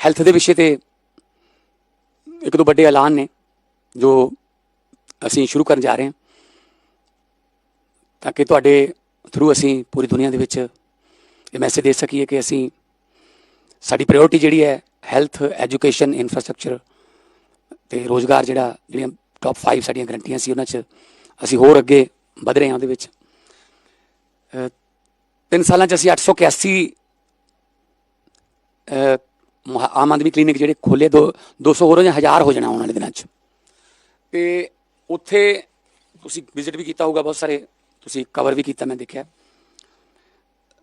Health ਦੇ ਵਿਸ਼ੇ ਤੇ ਇੱਕ ਦੋ ਵੱਡੇ ਐਲਾਨ ਨੇ ਜੋ ਅਸੀਂ ਸ਼ੁਰੂ ਕਰਨ ਜਾ ਰਹੇ ਹਾਂ ਤਾਂ ਕਿ ਤੁਹਾਡੇ ਥਰੂ ਅਸੀਂ ਪੂਰੀ ਦੁਨੀਆ ਦੇ ਵਿੱਚ ਇਹ ਮੈਸੇਜ ਦੇ ਸਕੀਏ ਕਿ ਅਸੀਂ ਸਾਡੀ ਪ੍ਰਾਇੋਰਟੀ ਜਿਹੜੀ ਹੈ ਹੈਲਥ ਐਜੂਕੇਸ਼ਨ ਇਨਫਰਾਸਟ੍ਰਕਚਰ ਤੇ ਰੋਜ਼ਗਾਰ ਜਿਹੜਾ ਜਿਹੜੀਆਂ ਟੌਪ 5 ਸਾਡੀਆਂ ਗਰੰਟੀਆਂ ਸੀ ਉਹਨਾਂ 'ਚ ਅਸੀਂ ਹੋਰ ਅੱਗੇ ਵਧ ਰਹੇ ਹਾਂ ਉਹਦੇ ਵਿੱਚ। ਤਿੰਨ ਸਾਲਾਂ 'ਚ ਅਸੀਂ 881 ਅਹ ਮੁਹਾ- ਆਮ ਆਦਮੀ ਕਲੀਨਿਕ ਜਿਹੜੇ ਖੋਲੇ ਦੋ 200 ਹੋਰ ਹੋ ਜਾਂ 1000 ਹੋ ਜਾਣਾ ਆਉਣ ਵਾਲੇ ਦਿਨਾਂ 'ਚ। ਤੇ ਉੱਥੇ ਤੁਸੀਂ ਵਿਜ਼ਿਟ ਵੀ ਕੀਤਾ ਹੋਊਗਾ ਬਹੁਤ ਸਾਰੇ। ਤੁਸੀਂ ਕਵਰ ਵੀ ਕੀਤਾ ਮੈਂ ਦੇਖਿਆ।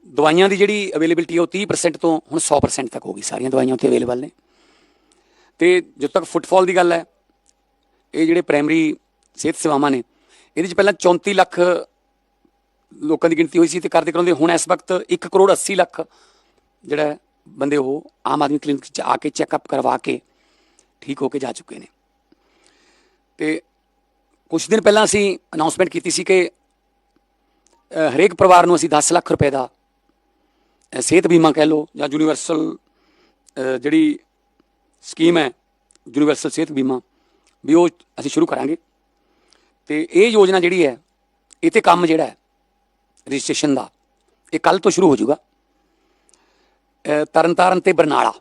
ਦਵਾਈਆਂ ਦੀ ਜਿਹੜੀ ਅਵੇਲੇਬਿਲਟੀ ਉਹ 30% ਤੋਂ ਹੁਣ 100% ਤੱਕ ਹੋ ਗਈ। ਸਾਰੀਆਂ ਦਵਾਈਆਂ ਉੱਥੇ ਅਵੇਲੇਬਲ ਨੇ। ਤੇ ਜਦੋਂ ਤੱਕ ਫੁੱਟਫਾਲ ਦੀ ਗੱਲ ਹੈ, ਇਹ ਜਿਹੜੇ ਪ੍ਰਾਇਮਰੀ ਸਿਹਤ ਸੇਵਾਵਾਂ ਨੇ, ਇਹਦੇ ਚ ਪਹਿਲਾਂ 34 ਲੱਖ ਲੋਕਾਂ ਦੀ ਗਿਣਤੀ ਹੋਈ ਸੀ ਤੇ ਕਰਦੇ ਕਰਾਉਂਦੇ ਹੁਣ ਇਸ ਵਕਤ 1 ਕਰੋੜ 80 ਲੱਖ ਜਿਹੜਾ ਬੰਦੇ ਉਹ ਆਮ ਆਦਮੀ ਕਲੀਨਿਕ ਚ ਆ ਕੇ ਚੈੱਕਅਪ ਕਰਵਾ ਕੇ ਠੀਕ ਹੋ ਕੇ ਜਾ ਚੁੱਕੇ ਨੇ ਤੇ ਕੁਝ ਦਿਨ ਪਹਿਲਾਂ ਅਸੀਂ ਅਨਾਉਂਸਮੈਂਟ ਕੀਤੀ ਸੀ ਕਿ ਹਰੇਕ ਪਰਿਵਾਰ ਨੂੰ ਅਸੀਂ 10 ਲੱਖ ਰੁਪਏ ਦਾ ਸਿਹਤ ਬੀਮਾ ਕਹਿ ਲਓ ਜਾਂ ਯੂਨੀਵਰਸਲ ਜਿਹੜੀ ਸਕੀਮ ਹੈ ਯੂਨੀਵਰਸਲ ਸਿਹਤ ਬੀਮਾ ਵੀ ਉਹ ਅਸੀਂ ਸ਼ੁਰੂ ਕਰਾਂਗੇ ਤੇ ਇਹ ਯੋਜਨਾ ਜਿਹੜੀ ਹੈ ਇਹ ਤੇ ਕੰਮ ਜਿਹੜਾ ਹੈ ਰਜਿਸਟ੍ਰੇਸ਼ਨ ਦਾ ਇਹ ਕੱਲ ਤੋਂ ਸ਼ੁਰੂ ਹੋ ਜਾਊਗਾ ਤਰਨਤਾਰਨ ਤੇ ਬਰਨਾਲਾ।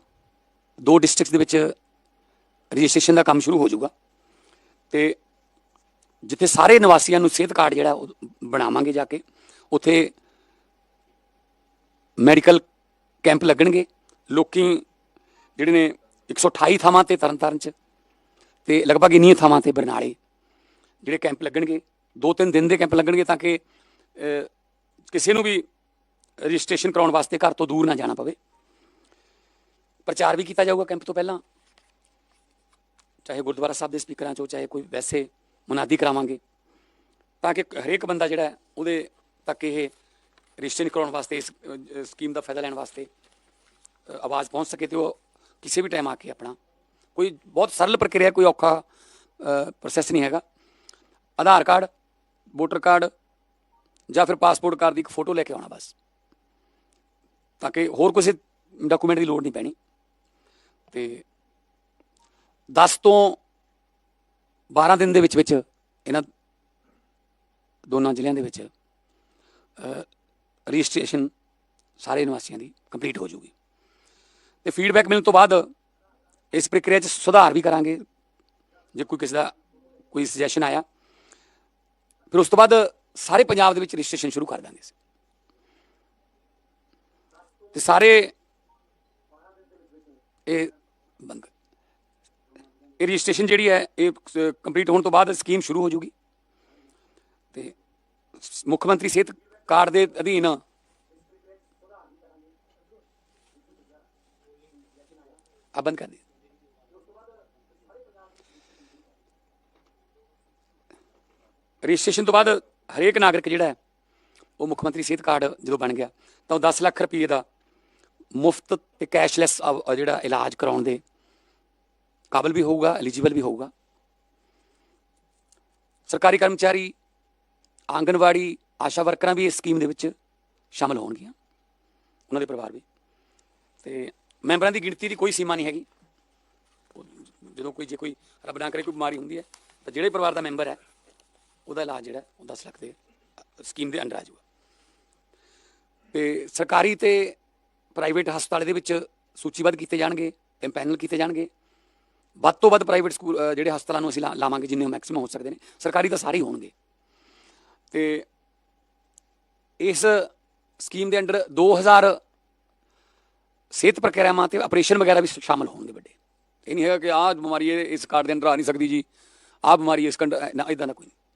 ਦੋ ਡਿਸਟ੍ਰਿਕਟਸ ਦੇ ਵਿੱਚ ਰਜਿਸਟ੍ਰੇਸ਼ਨ ਦਾ ਕੰਮ ਸ਼ੁਰੂ ਹੋ ਜਾਊਗਾ। ਤੇ ਜਿੱਥੇ ਸਾਰੇ ਨਿਵਾਸੀਆਂ ਨੂੰ ਸਿਹਤ ਕਾਰਡ ਜਿਹੜਾ ਉਹ ਬਣਾਵਾਂਗੇ ਜਾ ਕੇ, ਉੱਥੇ ਮੈਡੀਕਲ ਕੈਂਪ ਲੱਗਣਗੇ। ਲੋਕੀ ਜਿਹੜੇ ਨੇ 128 ਥਾਵਾਂ ਤੇ ਤਰਨਤਾਰਨ ਚ ਤੇ ਲਗਭਗ ਇੰਨੀਆਂ ਥਾਵਾਂ ਤੇ ਬਰਨਾਲੇ ਜਿਹੜੇ ਕੈਂਪ ਲੱਗਣਗੇ। ਦੋ ਤਿੰਨ ਦਿਨ ਦੇ ਕੈਂਪ ਲੱਗਣਗੇ ਤਾਂ ਕਿ ਕਿਸੇ ਨੂੰ ਵੀ ਰਜਿਸਟ੍ਰੇਸ਼ਨ ਕਰਾਉਣ ਵਾਸਤੇ ਘਰ ਤੋਂ ਦੂਰ ਨਾ ਜਾਣਾ ਪਵੇ। ਪ੍ਰਚਾਰ ਵੀ ਕੀਤਾ ਜਾਊਗਾ ਕੈਂਪ ਤੋਂ ਪਹਿਲਾਂ। ਚਾਹੇ ਗੁਰਦੁਆਰਾ ਸਾਹਿਬ ਦੇ ਸਪੀਕਰਾਂ ਚੋਂ, ਚਾਹੇ ਕੋਈ ਵੈਸੇ ਮੁਨਾਦੀ ਕਰਾਵਾਂਗੇ। ਤਾਂ ਕਿ ਹਰੇਕ ਬੰਦਾ ਜਿਹੜਾ ਉਹਦੇ ਤੱਕ ਇਹ ਰਜਿਸਟ੍ਰੇਸ਼ਨ ਕਰਾਉਣ ਵਾਸਤੇ, ਇਸ ਸਕੀਮ ਦਾ ਫਾਇਦਾ ਲੈਣ ਵਾਸਤੇ ਆਵਾਜ਼ ਪਹੁੰਚ ਸਕੇ ਤੇ ਉਹ ਕਿਸੇ ਵੀ ਟਾਈਮ ਆ ਕੇ ਆਪਣਾ। ਕੋਈ ਬਹੁਤ ਸਰਲ ਪ੍ਰਕਿਰਿਆ, ਕੋਈ ਔਖਾ ਪ੍ਰੋਸੈਸ ਨਹੀਂ ਹੈਗਾ। ਆਧਾਰ ਕਾਰਡ, ਵੋਟਰ ਕਾਰਡ ਜਾਂ ਫਿਰ ਪਾਸਪੋਰਟ ਕਾਰਡ ਦੀ ਇੱਕ ਫੋਟੋ ਲੈ ਕੇ ਆਉਣਾ ਬਸ। ਤਾਂ ਕਿ ਹੋਰ ਕਿਸੇ ਡਾਕੂਮੈਂਟ ਦੀ ਲੋੜ ਨਹੀਂ ਪੈਣੀ। ਤੇ 10 ਤੋਂ 12 ਦਿਨ ਦੇ ਵਿੱਚ ਵਿੱਚ ਇਹਨਾਂ ਦੋਨਾਂ ਜ਼ਿਲ੍ਹਿਆਂ ਦੇ ਵਿੱਚ ਰਜਿਸਟ੍ਰੇਸ਼ਨ ਸਾਰੇ ਨਿਵਾਸੀਆਂ ਦੀ ਕੰਪਲੀਟ ਹੋ ਜੂਗੀ ਤੇ ਫੀਡਬੈਕ ਮਿਲਣ ਤੋਂ ਬਾਅਦ ਇਸ ਪ੍ਰਕਿਰਿਆ 'ਚ ਸੁਧਾਰ ਵੀ ਕਰਾਂਗੇ, ਜੇ ਕੋਈ ਕਿਸੇ ਦਾ ਕੋਈ ਸੁਜੈਸ਼ਨ ਆਇਆ ਫਿਰ ਉਸ ਤੋਂ ਬਾਅਦ ਸਾਰੇ ਪੰਜਾਬ ਦੇ ਵਿੱਚ ਰਜਿਸਟ੍ਰੇਸ਼ਨ ਸ਼ੁਰੂ ਕਰ ਦਾਂਗੇ ਅਸੀਂ। ਤੇ ਸਾਰੇ ਇਹ ਇਹ ਰਜਿਸਟ੍ਰੇਸ਼ਨ ਜਿਹੜੀ ਹੈ, ਇਹ ਕੰਪਲੀਟ ਹੋਣ ਤੋਂ ਬਾਅਦ ਸਕੀਮ ਸ਼ੁਰੂ ਹੋ ਜੂਗੀ ਤੇ ਮੁੱਖ ਮੰਤਰੀ ਸਿਹਤ ਕਾਰਡ ਦੇ ਅਧੀਨ ਆ ਬੰਦ ਕਰ ਦੇ ਰਜਿਸਟ੍ਰੇਸ਼ਨ ਤੋਂ ਬਾਅਦ ਹਰੇਕ ਨਾਗਰਿਕ ਜਿਹੜਾ ਹੈ, ਉਹ ਮੁੱਖ ਮੰਤਰੀ ਸਿਹਤ ਕਾਰਡ ਜਦੋਂ ਬਣ ਗਿਆ, ਤਾਂ ਉਹ 10 ਲੱਖ ਰੁਪਏ ਦਾ ਮੁਫਤ ਤੇ ਕੈਸ਼ਲੈਸ ਜਿਹੜਾ ਇਲਾਜ ਕਰਾਉਣ ਦੇ ਕਾਬਲ ਵੀ ਹੋਊਗਾ ਐਲੀਜੀਬਲ ਵੀ ਹੋਊਗਾ। ਸਰਕਾਰੀ ਕਰਮਚਾਰੀ, ਆਂਗਨਵਾੜੀ, ਆਸ਼ਾ ਵਰਕਰਾਂ ਵੀ ਇਸ ਸਕੀਮ ਦੇ ਵਿੱਚ ਸ਼ਾਮਲ ਹੋਣਗੀਆਂ, ਉਹਨਾਂ ਦੇ ਪਰਿਵਾਰ ਵੀ। ਤੇ ਮੈਂਬਰਾਂ ਦੀ ਗਿਣਤੀ ਦੀ ਕੋਈ ਸੀਮਾ ਨਹੀਂ ਹੈਗੀ। ਜਦੋਂ ਕੋਈ, ਜੇ ਕੋਈ ਰੱਬ ਨਾ ਕਰੇ, ਕੋਈ ਬਿਮਾਰੀ ਹੁੰਦੀ ਹੈ, ਤਾਂ ਜਿਹੜੇ ਪਰਿਵਾਰ ਦਾ ਮੈਂਬਰ ਹੈ, ਉਹਦਾ ਇਲਾਜ ਜਿਹੜਾ, ਉਹ 10 ਲੱਖ ਦੇ ਸਕੀਮ ਦੇ ਅੰਡਰ ਆ ਜਾਊਗਾ। ਤੇ ਸਰਕਾਰੀ ਤੇ ਪ੍ਰਾਈਵੇਟ ਹਸਪਤਾਲ ਦੇ ਵਿੱਚ ਸੂਚੀਬੱਧ ਕੀਤੇ ਜਾਣਗੇ ਇੰਪੈਨਲ ਕੀਤੇ ਜਾਣਗੇ। ਵੱਧ ਤੋਂ ਵੱਧ ਪ੍ਰਾਈਵੇਟ ਸਕੂਲ ਜਿਹੜੇ ਹਸਪਤਾਲਾਂ ਨੂੰ ਅਸੀਂ ਲਾ- ਲਾਵਾਂਗੇ ਜਿੰਨੇ ਮੈਕਸਿਮਮ ਹੋ ਸਕਦੇ ਨੇ, ਸਰਕਾਰੀ ਤਾਂ ਸਾਰੇ ਹੀ ਹੋਣਗੇ। ਤੇ ਇਸ ਸਕੀਮ ਦੇ ਅੰਡਰ 2000 ਸਿਹਤ ਪ੍ਰਕਿਰਿਆਵਾਂ ਤੇ ਆਪਰੇਸ਼ਨ ਵਗੈਰਾ ਵੀ ਸ਼ਾਮਲ ਹੋਣਗੇ ਵੱਡੇ। ਇਹ ਨਹੀਂ ਹੈਗਾ ਕਿ ਆਹ ਬਿਮਾਰੀ ਇਸ ਕਾਰਡ ਦੇ ਅੰਦਰ ਆ ਨਹੀਂ ਸਕਦੀ ਜੀ, ਆਹ ਬਿਮਾਰੀ ਇਸ ਕੰਡ, ਨਾ ਇਦਾਂ ਦਾ ਕੋਈ ਨਹੀਂ।